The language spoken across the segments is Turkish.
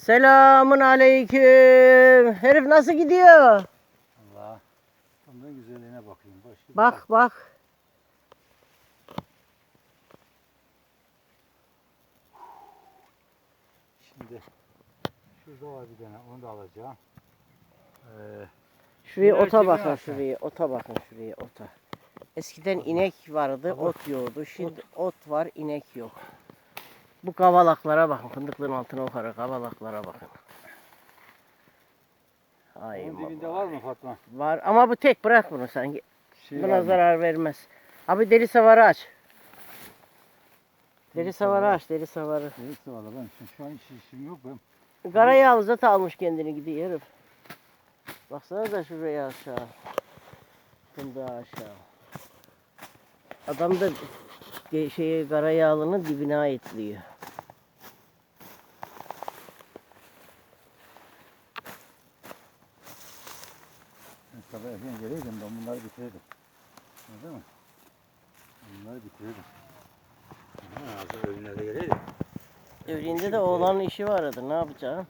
Selamun aleyküm. Herif nasıl gidiyor? Allah. Bunun güzelliğine bakayım. Ver. Bak bak. Şimdi şurada var bir tane. Onu da alacağım. Ee, Şuraya ota bakın şuraya. Ota bakın şuraya ota. Eskiden inek vardı, ot yoğdu. Şimdi ot var, inek yok. Bu kavalaklara bakın. Fındıklığın altına yukarı kavalaklara bakın. Ay onun dibinde var mı Fatma? Var ama bu tek bırak bunu sen. Şey Buna mı? zarar vermez. Abi deri savarı aç. Deri savarı aç, deri savarı. Neyse valla ben şu, şu an iş, işim yok benim. Karayağlı zat almış kendini gidiyor herif. Baksana da şuraya aşağı. Fındığa aşağı. Adam da şeye karayağlının dibine aitliyor. Sabah erken geleydim ben bunları bitireydim. Değil mi? Bunları bitireydim. Ha, hazır önüne de geleydim. Öğlende de oğlanın işi vardı. Ne yapacaksın?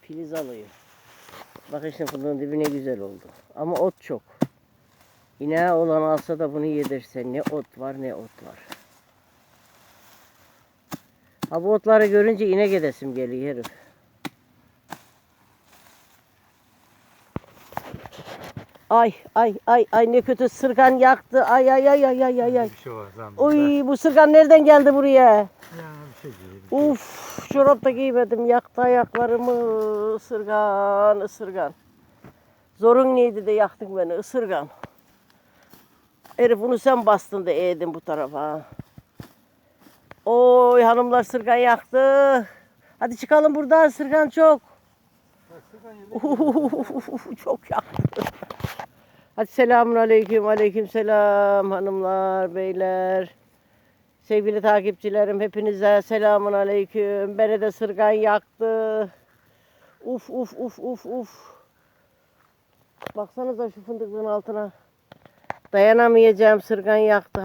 Filiz alıyor. Bak işte fındığın dibi ne güzel oldu. Ama ot çok. İneği olan alsa da bunu yedirse ne ot var ne ot var. Ha bu otları görünce inek edesim geliyor herif. Ay ay ay ay ne kötü sırgan yaktı. Ay ay ay ay ay ay ay. Bir şey var lan. Oy bu sırgan nereden geldi buraya? Ya bir şey değil. Uf çorap da giymedim. Yaktı ayaklarımı. Isırgan, ısırgan. Zorun neydi de yaktın beni ısırgan. Herif bunu sen bastın da eğdin bu tarafa. Oy hanımlar sırgan yaktı. Hadi çıkalım buradan sırgan çok. Çok yaktı. Hadi selamun aleyküm, aleyküm selam hanımlar, beyler. Sevgili takipçilerim hepinize selamun aleyküm. Beni de sırgan yaktı. Uf uf uf uf uf. Baksanıza şu fındıklığın altına. Dayanamayacağım sırgan yaktı.